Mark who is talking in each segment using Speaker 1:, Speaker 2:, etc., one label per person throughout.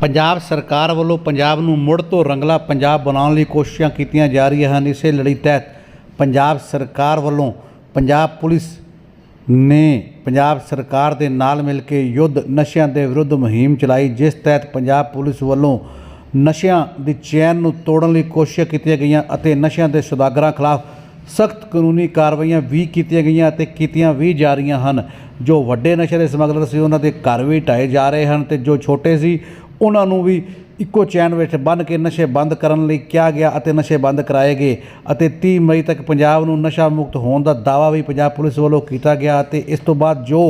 Speaker 1: ਪੰਜਾਬ ਸਰਕਾਰ ਵੱਲੋਂ ਪੰਜਾਬ ਨੂੰ ਮੁੜ ਤੋਂ ਰੰਗਲਾ ਪੰਜਾਬ ਬਣਾਉਣ ਲਈ ਕੋਸ਼ਿਸ਼ਾਂ ਕੀਤੀਆਂ ਜਾ ਰਹੀਆਂ ਹਨ। ਇਸੇ ਲੜੀ ਤਹਿਤ ਪੰਜਾਬ ਸਰਕਾਰ ਵੱਲੋਂ ਪੰਜਾਬ ਪੁਲਿਸ ਨੇ ਪੰਜਾਬ ਸਰਕਾਰ ਦੇ ਨਾਲ ਮਿਲ ਕੇ ਯੁੱਧ ਨਸ਼ਿਆਂ ਦੇ ਵਿਰੁੱਧ ਮੁਹਿੰਮ ਚਲਾਈ, ਜਿਸ ਤਹਿਤ ਪੰਜਾਬ ਪੁਲਿਸ ਵੱਲੋਂ ਨਸ਼ਿਆਂ ਦੀ ਚੈਨ ਨੂੰ ਤੋੜਨ ਲਈ ਕੋਸ਼ਿਸ਼ਾਂ ਕੀਤੀਆਂ ਗਈਆਂ ਅਤੇ ਨਸ਼ਿਆਂ ਦੇ ਸੁਦਾਗਰਾਂ ਖਿਲਾਫ ਸਖਤ ਕਾਨੂੰਨੀ ਕਾਰਵਾਈਆਂ ਵੀ ਕੀਤੀਆਂ ਗਈਆਂ ਅਤੇ ਕੀਤੀਆਂ ਵੀ ਜਾ ਰਹੀਆਂ ਹਨ। ਜੋ ਵੱਡੇ ਨਸ਼ੇ ਦੇ ਸਮਗਲਰ ਸੀ, ਉਹਨਾਂ ਦੇ ਘਰ ਵੀ ਢਾਏ ਜਾ ਰਹੇ ਹਨ ਤੇ ਜੋ ਛੋਟੇ ਸੀ ਉਹਨਾਂ ਨੂੰ ਵੀ ਇੱਕੋ ਚੈਨ ਵਿੱਚ ਬੰਨ੍ਹ ਕੇ ਨਸ਼ੇ ਬੰਦ ਕਰਨ ਲਈ ਕਿਹਾ ਗਿਆ ਅਤੇ ਨਸ਼ੇ ਬੰਦ ਕਰਾਏ ਗਏ ਅਤੇ 30 ਮਈ ਤੱਕ ਪੰਜਾਬ ਨੂੰ ਨਸ਼ਾ ਮੁਕਤ ਹੋਣ ਦਾ ਦਾਅਵਾ ਵੀ ਪੰਜਾਬ ਪੁਲਿਸ ਵੱਲੋਂ ਕੀਤਾ ਗਿਆ ਅਤੇ ਇਸ ਤੋਂ ਬਾਅਦ ਜੋ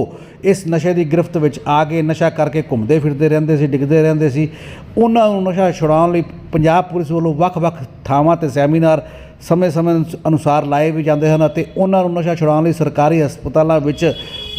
Speaker 1: ਇਸ ਨਸ਼ੇ ਦੀ ਗ੍ਰਿਫਤ ਵਿੱਚ ਆ ਕੇ ਨਸ਼ਾ ਕਰਕੇ ਘੁੰਮਦੇ ਫਿਰਦੇ ਰਹਿੰਦੇ ਸੀ, ਡਿੱਗਦੇ ਰਹਿੰਦੇ ਸੀ, ਉਹਨਾਂ ਨੂੰ ਨਸ਼ਾ ਛੁਡਾਉਣ ਲਈ ਪੰਜਾਬ ਪੁਲਿਸ ਵੱਲੋਂ ਵੱਖ-ਵੱਖ ਥਾਵਾਂ ਤੇ ਸੈਮੀਨਾਰ ਸਮੇਂ-ਸਮੇਂ ਅਨੁਸਾਰ ਲਾਏ ਵੀ ਜਾਂਦੇ ਹਨ ਅਤੇ ਉਹਨਾਂ ਨੂੰ ਨਸ਼ਾ ਛੁਡਾਉਣ ਲਈ ਸਰਕਾਰੀ ਹਸਪਤਾਲਾਂ ਵਿੱਚ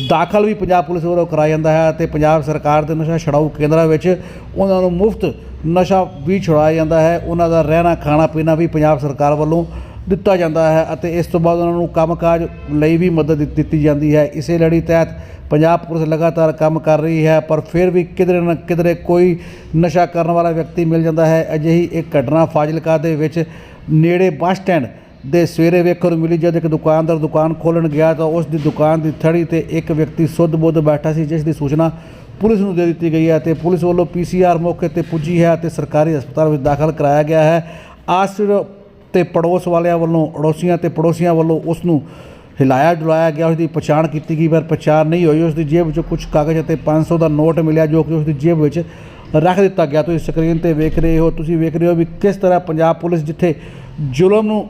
Speaker 1: ਦਾਖਲ ਵੀ ਪੰਜਾਬ ਪੁਲਿਸ ਵੱਲੋਂ ਕਰਾਇਆ ਜਾਂਦਾ ਹੈ ਅਤੇ ਪੰਜਾਬ ਸਰਕਾਰ ਦੇ ਨਸ਼ਾ ਛੁਡਾਊ ਕੇਂਦਰਾਂ ਵਿੱਚ ਉਹਨਾਂ ਨੂੰ ਮੁਫਤ ਨਸ਼ਾ ਵੀ ਛੁਡਾਇਆ ਜਾਂਦਾ ਹੈ। ਉਹਨਾਂ ਦਾ ਰਹਿਣਾ, ਖਾਣਾ, ਪੀਣਾ ਵੀ ਪੰਜਾਬ ਸਰਕਾਰ ਵੱਲੋਂ ਦਿੱਤਾ ਜਾਂਦਾ ਹੈ ਅਤੇ ਇਸ ਤੋਂ ਬਾਅਦ ਉਹਨਾਂ ਨੂੰ ਕੰਮਕਾਜ ਲਈ ਵੀ ਮਦਦ ਦਿੱਤੀ ਜਾਂਦੀ ਹੈ। ਇਸੇ ਲੜੀ ਤਹਿਤ ਪੰਜਾਬ ਪੁਲਿਸ ਲਗਾਤਾਰ ਕੰਮ ਕਰ ਰਹੀ ਹੈ, ਪਰ ਫਿਰ ਵੀ ਕਿਧਰੇ ਨਾ ਕਿਧਰੇ ਕੋਈ ਨਸ਼ਾ ਕਰਨ ਵਾਲਾ ਵਿਅਕਤੀ ਮਿਲ ਜਾਂਦਾ ਹੈ। ਅਜਿਹੀ ਇੱਕ ਘਟਨਾ ਫਾਜ਼ਿਲਕਾ ਦੇ ਵਿੱਚ ਨੇੜੇ ਬੱਸ ਸਟੈਂਡ ਦੇ ਸਵੇਰੇ ਵੇਖਣ ਨੂੰ ਮਿਲੀ, ਜਦ ਇੱਕ ਦੁਕਾਨਦਾਰ ਦੁਕਾਨ ਖੋਲ੍ਹਣ ਗਿਆ ਤਾਂ ਉਸ ਦੀ ਦੁਕਾਨ ਦੀ ਥੜੀ ਤੇ ਇੱਕ ਵਿਅਕਤੀ ਸੁੱਧ ਬੁੱਧ ਬੈਠਾ ਸੀ, ਜਿਸ ਦੀ ਸੂਚਨਾ ਪੁਲਿਸ ਨੂੰ ਦੇ ਦਿੱਤੀ ਗਈ ਹੈ ਤੇ ਪੁਲਿਸ ਵੱਲੋਂ ਪੀਸੀਆਰ ਮੌਕੇ ਤੇ ਪੁੱਜੀ ਹੈ ਤੇ ਸਰਕਾਰੀ ਹਸਪਤਾਲ ਵਿੱਚ ਦਾਖਲ ਕਰਾਇਆ ਗਿਆ ਹੈ। ਆਸਰ ਤੇ ਪੜੋਸ ਵਾਲਿਆਂ ਵੱਲੋਂ, ਅੜੋਸੀਆਂ ਤੇ ਪੜੋਸੀਆਂ ਵੱਲੋਂ ਉਸ ਨੂੰ ਹਿਲਾਇਆ ਡੁਲਾਇਆ ਗਿਆ, ਉਸ ਦੀ ਪਛਾਣ ਕੀਤੀ ਗਈ, ਪਰ ਪਛਾਣ ਨਹੀਂ ਹੋਈ। ਉਸ ਦੀ ਜੇਬ ਵਿੱਚੋਂ ਕੁਝ ਕਾਗਜ਼ ਅਤੇ 500 ਦਾ ਨੋਟ ਮਿਲਿਆ, ਜੋ ਕਿ ਉਸ ਦੀ ਜੇਬ ਵਿੱਚ ਰੱਖ ਦਿੱਤਾ ਗਿਆ। ਤੁਸੀਂ ਸਕਰੀਨ ਤੇ ਵੇਖ ਰਹੇ ਹੋ, ਤੁਸੀਂ ਵੇਖ ਰਹੇ ਹੋ ਵੀ ਕਿਸ ਤਰ੍ਹਾਂ ਪੰਜਾਬ ਪੁਲਿਸ ਜਿੱਥੇ ਜ਼ੁਲਮ ਨੂੰ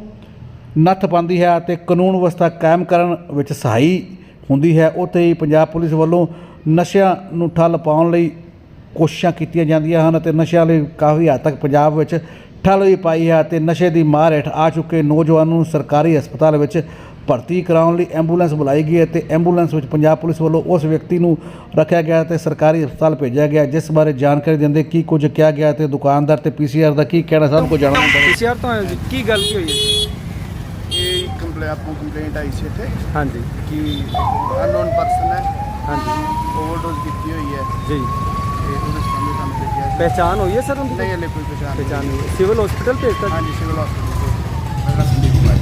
Speaker 1: ਨੱਥ ਪਾਉਂਦੀ ਹੈ ਅਤੇ ਕਾਨੂੰਨ ਵਿਵਸਥਾ ਕਾਇਮ ਕਰਨ ਵਿੱਚ ਸਹਾਈ ਹੁੰਦੀ ਹੈ। ਉੱਥੇ ਹੀ ਪੰਜਾਬ ਪੁਲਿਸ ਵੱਲੋਂ ਨਸ਼ਿਆਂ ਨੂੰ ਠੱਲ ਪਾਉਣ ਲਈ ਕੋਸ਼ਿਸ਼ਾਂ ਕੀਤੀਆਂ ਜਾਂਦੀਆਂ ਹਨ ਅਤੇ ਨਸ਼ਿਆਂ ਲਈ ਕਾਫੀ ਹੱਦ ਤੱਕ ਪੰਜਾਬ ਵਿੱਚ ਠੱਲ ਵੀ ਪਾਈ ਹੈ ਅਤੇ ਨਸ਼ੇ ਦੀ ਮਾਰ ਹੇਠ ਆ ਚੁੱਕੇ ਨੌਜਵਾਨ ਨੂੰ ਸਰਕਾਰੀ ਹਸਪਤਾਲ ਵਿੱਚ ਭਰਤੀ ਕਰਾਉਣ ਲਈ ਐਂਬੂਲੈਂਸ ਬੁਲਾਈ ਗਈ ਹੈ ਤੇ ਐਂਬੂਲੈਂਸ ਵਿੱਚ ਪੰਜਾਬ ਪੁਲਿਸ ਵੱਲੋਂ ਉਸ ਵਿਅਕਤੀ ਨੂੰ ਰੱਖਿਆ ਗਿਆ ਤੇ ਸਰਕਾਰੀ ਹਸਪਤਾਲ ਭੇਜਿਆ ਗਿਆ ਜਿਸ ਬਾਰੇ ਜਾਣਕਾਰੀ ਦਿੰਦੇ ਕੀ ਕੁਝ ਕਿਹਾ ਗਿਆ ਤੇ ਦੁਕਾਨਦਾਰ ਤੇ ਪੀਸੀਆਰ ਦਾ ਕੀ ਕਹਿਣਾ, ਸਭ ਕੁਝ ਜਾਣਨਾ ਹੁੰਦਾ
Speaker 2: ਪੀਸੀਆਰ ਤੋਂ ਕੀ ਗੱਲ ਕੀ ਹੋਈ ਹੈ ਜੀ?
Speaker 3: ਆਪਕੋ ਕੰਪਲੇਂਟ ਆਈ ਸੀ ਇੱਥੇ।
Speaker 2: ਹਾਂਜੀ।
Speaker 3: ਕਿ ਅਨਨੋਨ ਪਰਸਨ ਹੈ।
Speaker 2: ਹਾਂਜੀ।
Speaker 3: ਓਵਰਡੋਜ਼ ਕੀਤੀ ਹੋਈ ਹੈ।
Speaker 2: ਜੀ।
Speaker 3: ਤੇ ਉਹਦੇ ਸਾਹਮਣੇ ਸਾਨੂੰ ਭੇਜਿਆ ਸੀ।
Speaker 2: ਪਹਿਚਾਨ ਹੋਈ ਹੈ ਸਰ ਉਹਦੀ?
Speaker 3: ਨਹੀਂ ਹਲੇ ਕੋਈ ਪਛਾਣ ਨਹੀਂ
Speaker 2: ਪਹਿਚਾਨ ਨਹੀਂ ਹੋਈ। ਸਿਵਲ ਹਸਪੀਟਲ ਭੇਜਤਾ
Speaker 3: ਹਾਂਜੀ ਸਿਵਲ ਹਸਪੀਟਲ ਮੇਰਾ ਸੰਦੀਪ ਕੁਮਾਰ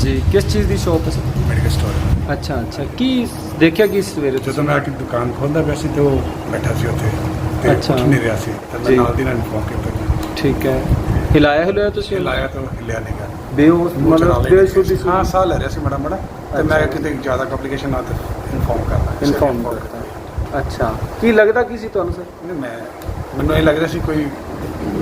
Speaker 2: ਜੀ। ਕਿਸ ਚੀਜ਼ ਦੀ ਸ਼ੌਪ ਹੈ ਸਰ?
Speaker 4: ਮੈਡੀਕਲ ਸਟੋਰ
Speaker 2: ਅੱਛਾ ਅੱਛਾ। ਕੀ ਦੇਖਿਆ ਕੀ ਸਵੇਰੇ
Speaker 4: ਜਦੋਂ ਮੈਂ ਆ ਕੇ ਦੁਕਾਨ ਖੋਲਦਾ ਪਿਆ ਸੀ ਤੇ ਉਹ ਬੈਠਾ ਸੀ ਉੱਥੇ। ਤੇ
Speaker 2: ਅੱਛਾ।
Speaker 4: ਉੱਠ ਨਹੀਂ ਰਿਹਾ ਸੀ। ਤੇ
Speaker 2: ਜੀ।
Speaker 4: ਮੈਂ ਨਾਲ ਦੀ ਨਾਲ ਫੋਨ ਕੀਤਾ।
Speaker 2: ਠੀਕ ਹੈ। ਹਿਲਾਇਆ ਹਿਲਾਇਆ ਤੁਸੀਂ?
Speaker 4: ਇਹ ਲਾਇਆ ਤਾਂ ਹਿੱਲਿਆ ਨਹੀਂ ਗਾ।
Speaker 2: ਬੇਹੋਸ਼ ਮਤਲਬ ਬੇਸੁੱਧੀ
Speaker 4: ਹਾਂ ਸਾਹ ਲੈ ਰਿਹਾ ਸੀ ਮੜਾ ਮੜਾ। ਤੇ ਮੈਂ। ਕਿਤੇ ਜ਼ਿਆਦਾ ਕੰਪਲਿਕੇਸ਼ਨ ਨਾ ਤੇ ਇਨਫੋਰਮ ਕਰਨਾ
Speaker 2: ਇਨਫਾਰਮ ਕਰਤਾ ਅੱਛਾ। ਕੀ ਲੱਗਦਾ ਕੀ ਸੀ ਤੁਹਾਨੂੰ ਸਰ
Speaker 4: ਨਹੀਂ ਮੈਂ ਮੈਨੂੰ ਇਹ ਲੱਗ ਰਿਹਾ ਸੀ ਕੋਈ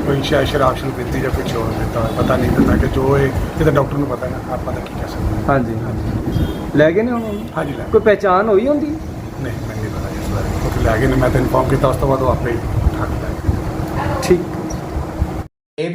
Speaker 4: ਕੋਈ ਸ਼ਾਇਦ ਸ਼ਰਾਬ ਸ਼ੁਰੂ ਪੀਤੀ ਜਾਂ ਕੁਝ ਹੋਰ ਦਿੱਤਾ ਪਤਾ ਨਹੀਂ ਦਿੱਤਾ ਕਿ ਜੋ ਇਹ ਕਿਤੇ ਡਾਕਟਰ ਨੂੰ ਪਤਾ ਹੈ ਆਪਾਂ ਤਾਂ ਕੀ ਕਹਿ ਸਕਦੇ।
Speaker 2: ਹਾਂਜੀ ਹਾਂਜੀ। ਲੈ ਗਏ ਨੇ ਹੁਣ ਉਹਨੂੰ?
Speaker 4: ਹਾਂਜੀ ਲੈ
Speaker 2: ਕੋਈ ਪਹਿਚਾਨ ਹੋਈ ਹੁੰਦੀ?
Speaker 4: ਨਹੀਂ ਮੈਨੂੰ ਨਹੀਂ ਪਤਾ ਇਸ ਬਾਰੇ। ਉਹ ਲੈ ਗਏ ਨੇ ਮੈਂ ਤਾਂ ਇਨਫੋਰਮ ਕੀਤਾ ਉਸ ਤੋਂ ਬਾਅਦ ਉਹ ਆਪੇ ਹੀ ਲੈ ਗਏ।
Speaker 2: ਠੀਕ।